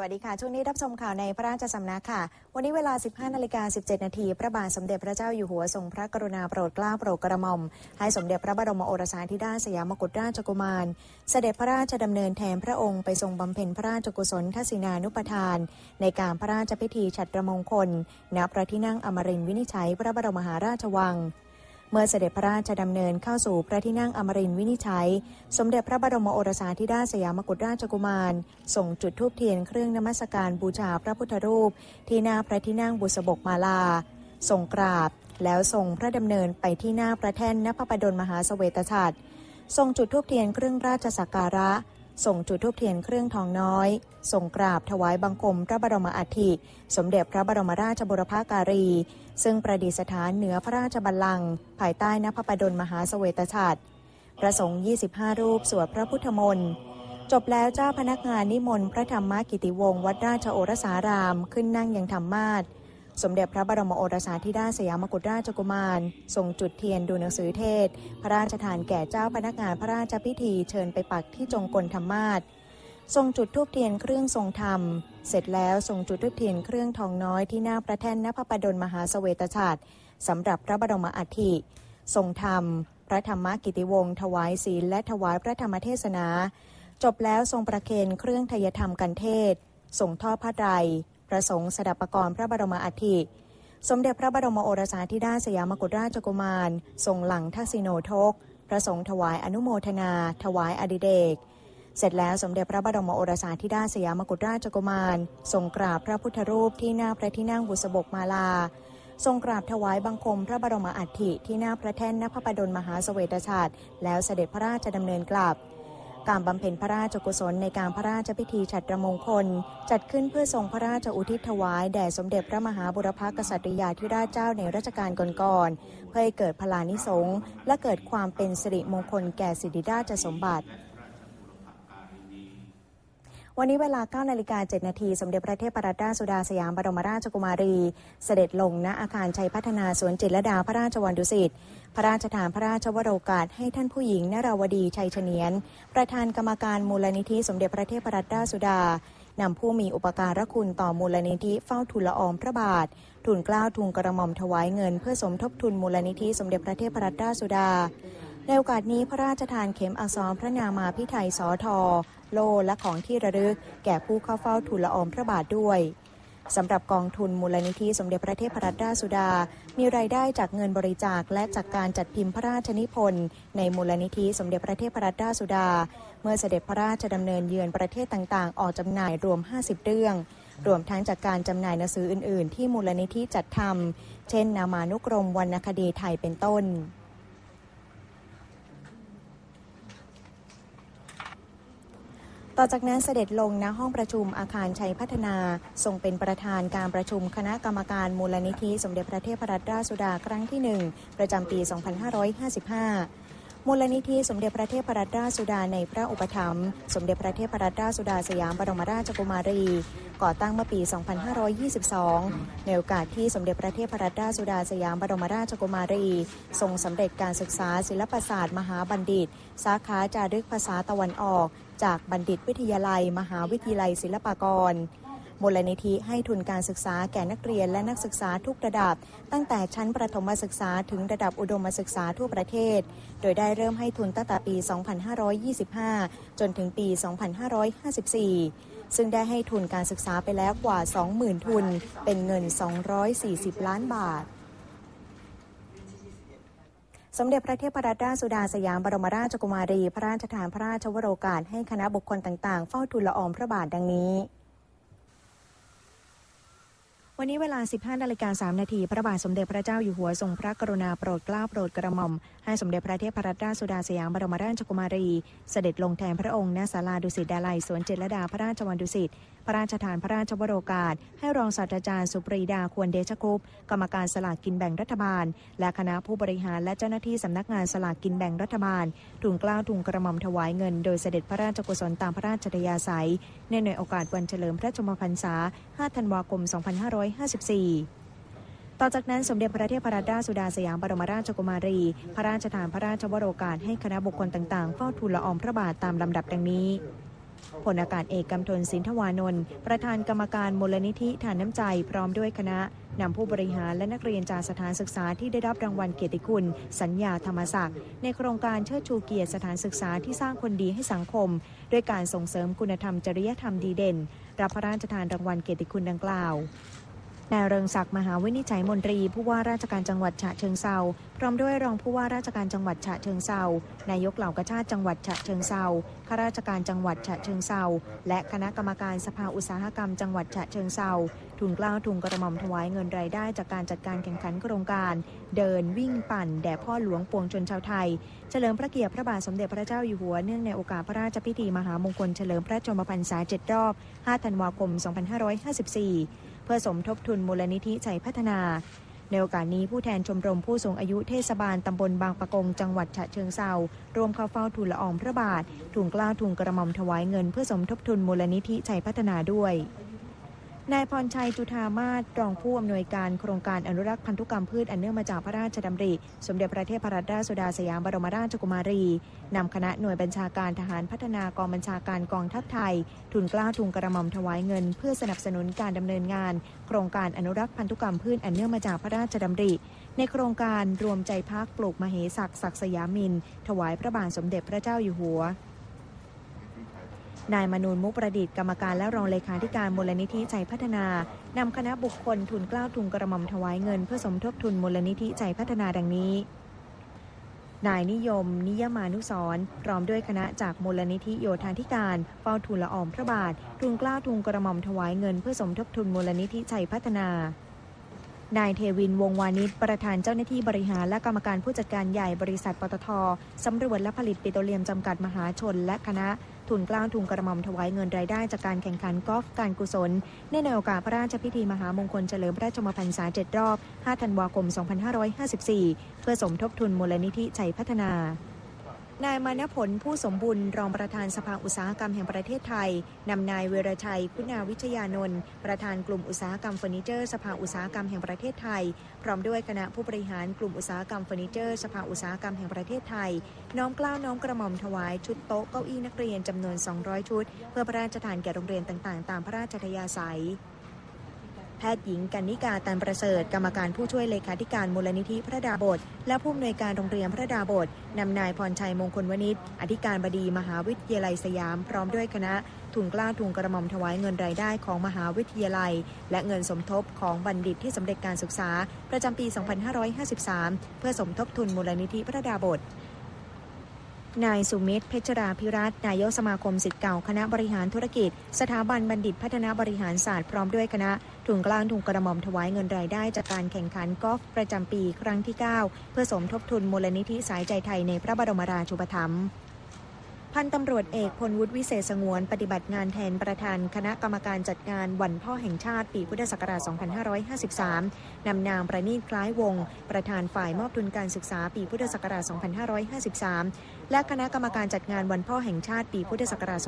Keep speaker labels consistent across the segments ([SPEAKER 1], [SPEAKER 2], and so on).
[SPEAKER 1] วัสดีค่ะ ช่วงนี้รับชมข่าวในพระราชสำนักค่ะ วันนี้เวลา 15นาฬิกา17 นาที พระบาทสมเด็จพระเจ้าอยู่หัวทรงพระกรุณาโปรดเกล้าโปรดกระหม่อม ให้สมเด็จพระบรมโอรสาธิดาชสยามกุฎราชกุมาร เสด็จพระราชดำเนินแทนพระองค์ไปทรงบำเพ็ญพระราชกุศลทศินานุปทาน ในการพระราชพิธีฉัตรมงคล ณ พระที่นั่งอมรินทร์วินิจฉัยพระบรมมหาราชวัง เมื่อเสด็จพระราชดำเนินเข้าสู่พระที่นั่งอมรินวินิจฉัย สมเด็จพระบรมโอรสาธิดาสยามกุฎราชกุมาร ส่งจุดธูปเทียนเครื่องนมัสการบูชาพระพุทธรูป ที่หน้าพระที่นั่งบุษบกมาลาส่งกราบ แล้วส่งพระดำเนินไปที่หน้าพระแท่นนพปดลมหาเสวตฉัตรส่งจุดธูปเทียนเครื่องราชสักการะ ส่งจุดธูปเทียนเครื่องทองน้อย ส่งกราบถวายบังคมพระบรมอัฐิสมเด็จพระบรมราชบุรพการี ซึ่งประดิษฐานเหนือพระราชบัลลังก์ภายใต้นพปดลมหาเสวตฉัตรประสงค์25 รูปสวดพระพุทธมนต์จบแล้วเจ้าพนักงานนิมนต์พระธรรมกิติวงศ์วัดราชโอรสาราม ขึ้นนั่งยังธรรมาส สมเด็จพระบรมโอรสาธิดาชสยามกุฎราชกุมาร ทรงจุดเทียนดูหนังสือเทศ พระราชทานแก่เจ้าพนักงานพระราชพิธีเชิญไปปักที่จงกลธรรมาสทรงจุดทูปเทียนเครื่องทรงธรรม เสร็จแล้วทรงจุดทูปเทียนเครื่องทองน้อยที่หน้าพระแท่นนพปดลมหาเสวตฉัตรสำหรับพระบรมอัฐิ ทรงธรรม พระธรรมกิติวงศ์ถวายศีลและถวายพระธรรมเทศนา จบแล้วทรงประเคนเครื่องทยธรรมกันเทศส่งท่อพระไตร ประสงค์สดับปกรณ์พระบรมอัฐิ สมเด็จพระบรมโอรสาธิดาสยามกุฎราชกุมาร ทรงหลังทักษิโนทกพระสงฆ์ถวายอนุโมทนา ถวายอดิเดก เสร็จแล้วสมเด็จพระบรมโอรสาธิดาสยามกุฎราชกุมาร ทรงกราบพระพุทธรูปที่หน้าพระที่นั่งบุษบกมาลา ทรงกราบถวายบังคมพระบรมอัฐิที่หน้าพระแท่นนพประดลมหาเสวตฉัตรแล้วเสด็จพระราชดำเนินกลับ การบำเพ็ญพระราชกุศลในการพระราชพิธีฉัตรมงคล จัดขึ้นเพื่อทรงพระราชอุทิศถวาย แด่สมเด็จพระมหาบุรพกษัตริยาธิราชเจ้าในรัชกาลก่อนๆเพื่อให้เกิดพลานิสงและเกิดความเป็นสิริมงคลแก่สิริราชสมบัติ วันนี้เวลา9นาฬิกา7นาทีสมเด็จพระเทพรัตนราชสุดาสยามบรมราชกุมารี เสด็จลงณอาคารชัยพัฒนาสวนจิตรดาพระราชวังดุสิตพระราชทานพระราชวโรกาสให้ท่านผู้หญิงนราวดีชัยเฉนียน ประธานกรรมการมูลนิธิสมเด็จพระเทพรัตนราชสุดานำผู้มีอุปการะคุณต่อมูลนิธิเฝ้าทุนละอองพระบาท ทุนกล้าวทุนกระหม่อมถวายเงิน เพื่อสมทบทุนมูลนิธิสมเด็จพระเทพรัตนราชสุดาในโอกาสนี้พระราชทานเข็มอักษรพระนามาพิไทยสอทอ โลและของที่ระลึก แก่ผู้เข้าเฝ้าทูลละอองพระบาทด้วยสำหรับกองทุนมูลนิธิสมเด็จพระเทพรัตนราชสุดา มีรายได้จากเงินบริจาคและจากการจัดพิมพ์พระราชนิพนธ์ในมูลนิธิสมเด็จพระเทพรัตนราชสุดา เมื่อเสด็จพระราชดำเนินเยือนประเทศต่างๆ ออกจำหน่ายรวม 50 เรื่อง รวมทั้งจากการจำหน่ายหนังสืออื่น ๆ ที่มูลนิธิจัดทำเช่น นามานุกรมวรรณคดีไทยเป็นต้น ต่อจากนั้นเสด็จลงณห้องประชุมอาคารชัยพัฒนา ทรงเป็นประธานการประชุมคณะกรรมการมูลนิธิสมเด็จพระเทพรัตนราชสุดาครั้งที่ 1 ประจำปี 2555 มูลนิธิสมเด็จพระเทพรัตนราชสุดาในพระอุปถัมภ์สมเด็จพระเทพรัตนราชสุดาสยามบรมราชกุมารี ก่อตั้งเมื่อปี 2522 ในโอกาสที่สมเด็จพระเทพรัตนราชสุดาสยามบรมราชกุมารี ทรงสำเร็จการศึกษาศิลปศาสตร์ มหาบัณฑิต สาขาจารึกภาษาตะวันออก จากบัณฑิตวิทยาลัย มหาวิทยาลัยศิลปากร มูลนิธิให้ทุนการศึกษาแก่นักเรียนและนักศึกษาทุกระดับ ตั้งแต่ชั้นประถมศึกษาถึงระดับอุดมศึกษาทั่วประเทศ โดยได้เริ่มให้ทุนตั้งแต่ปี 2525 จนถึงปี 2554 ซึ่งได้ให้ทุนการศึกษาไปแล้วกว่า 20,000 ทุน เป็นเงิน 240 ล้านบาทสมเด็จพระเทพรัตนราชสุดาสยามบรมราชกุมารี พระราชทานพระราชวโรกาสให้คณะบุคคลต่างๆ เฝ้าทูลละอองพระบาทดังนี้ วันนี้เวลา 15นาฬิกา3นาทีพระบาทสมเด็จพระเจ้าอยู่หัวทรงพระกรุณาโปรดเกล้าโปรดกระหม่อม ให้สมเด็จพระเทพรัตนราชสุดาสยามบรมราชกุมารี เสด็จลงแทนพระองค์ณศาลาดุสิตดาลัยสวนเจรดาพระราชวังดุสิต ระราชทานพระราชวโรกาส ให้รองศาสตราจารย์สุปรีดาควรเดชคุปกรรมการสลากกินแบ่งรัฐบาล และคณะผู้บริหารและเจ้าหน้าที่สำนักงานสลากกินแบ่งรัฐบาลทุนกล้าวทุนกระหม่อมถวายเงิน โดยเสด็จพระราชกุศลตามพระราชทยาศัยในในโอกาสวันเฉลิมพระชมพรรษา 5 ธันวาคม 2554ต่อจากนั้นสมเด็จพระเทพรัตนราชสุดาสยามบรมราชกุมารี พระราชทานพระราชวโรกาสให้คณะบุคคลต่างๆ เฝ้าทูลละอองพระบาทตามลำดับดังนี้ พลอากาศเอกกำทนสินทวานนท์ประธานกรรมการมูลนิธิฐานน้ำใจ พร้อมด้วยคณะนำผู้บริหารและนักเรียนจากสถานศึกษาที่ได้รับรางวัลเกียรติคุณ สัญญาธรรมศักดิ์ในโครงการเชิดชูเกียรติสถานศึกษาที่สร้างคนดีให้สังคม ด้วยการส่งเสริมคุณธรรมจริยธรรมดีเด่น รับพระราชทานรางวัลเกียรติคุณดังกล่าว นายเริงศักดิ์มหาวินิจฉัยมนตรี ผู้ว่าราชการจังหวัดฉะเชิงเซาพร้อมด้วยรองผู้ว่าราชการจังหวัดฉะเชิงเซานายกเหล่ากาชาติจังหวัดฉะเชิงเซาข้าราชการจังหวัดฉะเชิงเซาและคณะกรรมการสภาอุตสาหกรรมจังหวัดฉะเชิงเซาทุนกล้าวทุนกระหม่อมถวายเงินรายได้จากการจัดการแข่งขันโครงการ เดินวิ่งปั่น แด่พ่อหลวงปวงชนชาวไทย เฉลิมพระเกียรติพระบาทสมเด็จพระเจ้าอยู่หัวเนื่องในโอกาสพระราชพิธีมหามงคลเฉลิมพระชนมพรรษา7รอบ 5 ธันวาคม 2554 พื่อสมทบทุนมูลนิธิชัยพัฒนา ในโอกาสนี้ผู้แทนชมรมผู้สูงอายุเทศบาลตำบลบางปะกง จังหวัดฉะเชิงเซารวมเข้าเฝ้าทูลละอองพระบาททุงกล้าทุงกระหม่อมถวายเงินเพื่อสมทบทุนมูลนิธิชัยพัฒนาด้วย นายพรชัยจุธามาศรองผู้อำนวยการโครงการอนุรักษ์พันธุกรรมพืชอันเนื่องมาจากพระราชดำริ สมเด็จพระเทพรัตนราชสุดาสยามบรมราชกุมารีนำคณะหน่วยบัญชาการทหารพัฒนากองบัญชาการกองทัพไทย ทุนกล้าทุนกระหม่อมถวายเงิน เพื่อสนับสนุนการดำเนินงาน โครงการอนุรักษ์พันธุกรรมพืชอันเนื่องมาจากพระราชดำริ ในโครงการรวมใจพักปลูกมเหศักดิ์ศักดิ์สยามิน ถวายพระบาทสมเด็จพระเจ้าอยู่หัว นายมนูนมุกประดิษฐ์กรรมการและรองเลขาธิการมูลนิธิใจพัฒนานำคณะบุคคลทุนกล้าวทุนกระหม่อมถวายเงิน เพื่อสมทบทุนมูลนิธิใจพัฒนาดังนี้ นายนิยม นิยมานุสร์พร้อมด้วยคณะจากมูลนิธิโยธาธิการเฝ้าทูลละออมพระบาท ทุนกล้าวทุนกระหม่อมถวายเงิน เพื่อสมทบทุนมูลนิธิใจพัฒนานายเทวินวงวานิชประธานเจ้าหน้าที่บริหารและกรรมการผู้จัดการใหญ่บริษัทปตทสำรวจและผลิตปิโตรเลียมจำกัดมหาชนและคณะ ทุนกล้าทุนกระหม่อมถวายเงินรายได้จากการแข่งขันกอล์ฟการกุศลเนื่องในโอกาสพระราชพิธีมหามงคลเฉลิมพระชนมพรรษา7รอบ 5 ธันวาคม 2554 เพื่อสมทบทุนมูลนิธิใจพัฒนา นายมานผลผู้สมบุญรองประธานสภาอุตสาหกรรมแห่งประเทศไทย นำนายเวรชัย คุณาวิชยานนท์ประธานกลุ่มอุตสาหกรรมเฟอร์นิเจอร์สภาอุตสาหกรรมแห่งประเทศไทย พร้อมด้วยคณะผู้บริหารกลุ่มอุตสาหกรรมเฟอร์นิเจอร์สภาอุตสาหกรรมแห่งประเทศไทย น้อมกล้าวน้อมกระหม่อมถวายชุดโต๊ะเก้าอี้นักเรียนจำนวน 200 ชุด เพื่อพระราชทานแก่โรงเรียนต่างๆ ตามพระราชทยาศัย แพทย์หญิงกันนิกาตันประเสริฐ กรรมการผู้ช่วยเลขาธิการมูลนิธิพระดาบท และผู้อำนวยการโรงเรียนพระดาบทนำนายพรชัยมงคลวณิชอธิการบดีมหาวิทยาลัยสยาม พร้อมด้วยคณะทุนกล้าทุนกระหม่อมถวายเงินรายได้ของมหาวิทยาลัย และเงินสมทบของบัณฑิตที่สำเร็จการศึกษา ประจำปี 2553 เพื่อสมทบทุนมูลนิธิพระดาบทนายสุมิตรเพชราพิรัตน์นายกสมาคมสิทธิ์เก่าคณะบริหารธุรกิจ สถาบันบัณฑิตพัฒนาบริหารศาสตร์พร้อมด้วยคณะ ทุนกล้างทุนกระหม่อมถวายเงินรายได้จากการแข่งขันกอล์ฟประจำปีครั้งที่ 9 เพื่อสมทบทุนมูลนิธิสายใจไทยในพระบรมราชูปถัมภ์ พันตำรวจเอกพลวุฒิวิเศษสงวน ปฏิบัติงานแทนประธานคณะกรรมการจัดงานวันพ่อแห่งชาติปีพุทธศักราช 2553 นำนางประณีตคล้ายวง ประธานฝ่ายมอบทุนการศึกษาปีพุทธศักราช 2553 และคณะกรรมการจัดงานวันพ่อแห่งชาติปีพุทธศักราช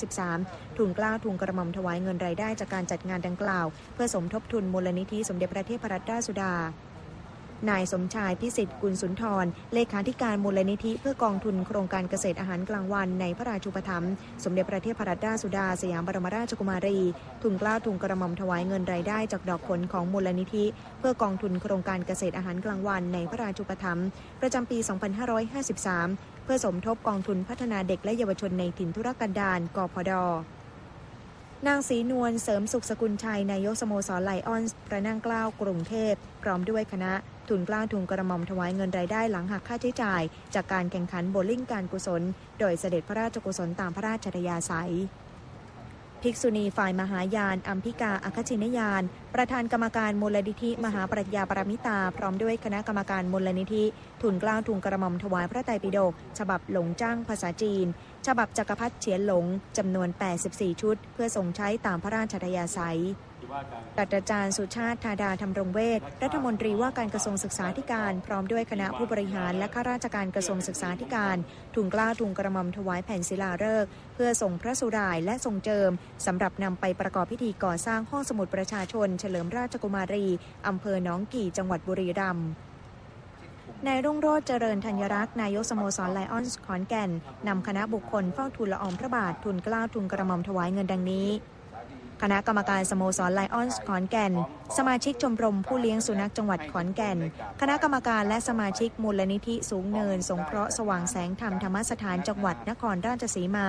[SPEAKER 1] 2553 ทุนกล้าทุนกระหม่อมถวายเงินรายได้จากการจัดงานดังกล่าว เพื่อสมทบทุนมูลนิธิสมเด็จพระเทพรัตนราชสุดา นายสมชายพิสิทธิ์กุลสุนทร เลขาธิการมูลนิธิเพื่อกองทุนโครงการเกษตรอาหารกลางวันในพระราชูปถัมภ์สมเด็จพระเทพรัตนราชสุดาสยามบรมราชกุมารี ทุนกล้าทุนกระหม่อมถวายเงินรายได้จากดอกผลของมูลนิธิ เพื่อกองทุนโครงการเกษตรอาหารกลางวันในพระราชูปถัมภ์ประจำปี 2553 เพื่อสมทบกองทุนพัฒนาเด็กและเยาวชนในถิ่นธุรกันดารกพดนางศรีนวลเสริมสุขสกุลชัยนายกสโมสรไลออนส์พระนั่งเกล้ากรุงเทพ พร้อมด้วยคณะ ทุนกล้าทุนกระหม่อมถวายเงินรายได้หลังหักค่าใช้จ่าย จากการแข่งขันโบลิ่งการกุศล โดยเสด็จพระราชกุศลตามพระราชทยาศัยภิกษุณีฝ่ายมหายาน อัมพิกาอคชินยาน ประธานกรรมการมูลนิธิ มหาปรัชญาปรมิตา พร้อมด้วยคณะกรรมการมูลนิธิ ทุนกล้าทุนกระหม่อมถวายพระไตรปิฎกฉบับหลงจ้างภาษาจีน ฉบับจักรพรรดิเฉียนหลง จำนวน 84 ชุด เพื่อส่งใช้ตามพระราชทยาศัย ศาสตราจารย์สุชาติธาดาธรรมรงเวชรัฐมนตรีว่าการกระทรวงศึกษาธิการ พร้อมด้วยคณะผู้บริหารและข้าราชการกระทรวงศึกษาธิการทุนกล้าทุนกระหม่อมถวายแผ่นศิลาฤกษ์เพื่อส่งพระสุรายและทรงเจิมสำหรับนำไปประกอบพิธีก่อสร้างห้องสมุดประชาชน เฉลิมราชกุมารีอำเภอหนองกี่จังหวัดบุรีรัมย์นายรุ่งโรจน์เจริญธัญรักษ์นายกสโมสรไลออนส์ขอนแก่นนำคณะบุคคลเฝ้าทูลละอองพระบาททุนกล้าทุนกระหม่อมถวายเงินดังนี้ คณะกรรมการสโมสรไลออนส์ขอนแก่น สมาชิกชมรมผู้เลี้ยงสุนัขจังหวัดขอนแก่น คณะกรรมการและสมาชิกมูลนิธิสูงเนิน สงเคราะห์สว่างแสงธรรมธรรมสถานจังหวัดนครราชสีมา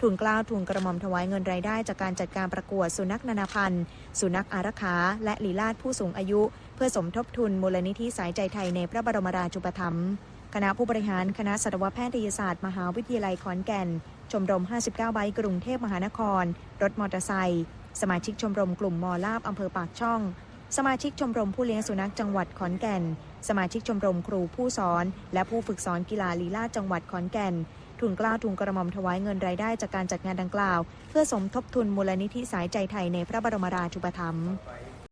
[SPEAKER 1] ทุนกล้าวทุนกระหม่อมถวายเงินรายได้จากการจัดการประกวดสุนัขนานาพันธุ์ สุนัขอารักขา และลีลาดผู้สูงอายุ เพื่อสมทบทุนมูลนิธิสายใจไทยในพระบรมราชูปถัมภ์คณะผู้บริหารคณะสัตวแพทยศาสตร์มหาวิทยาลัยขอนแก่น ชมรม 59 ใบกรุงเทพมหานคร รถมอเตอร์ไซค์ สมาชิกชมรมกลุ่มมอลาบอำเภอปากช่อง สมาชิกชมรมผู้เลี้ยงสุนัขจังหวัดขอนแก่น สมาชิกชมรมครูผู้สอน และผู้ฝึกสอนกีฬาลีลาจังหวัดขอนแก่นทุนกล้าทุนกระหม่อมถวายเงินรายได้จากการจัดงานดังกล่าว เพื่อสมทบทุนมูลนิธิสายใจไทยในพระบรมราชูปถัมภ์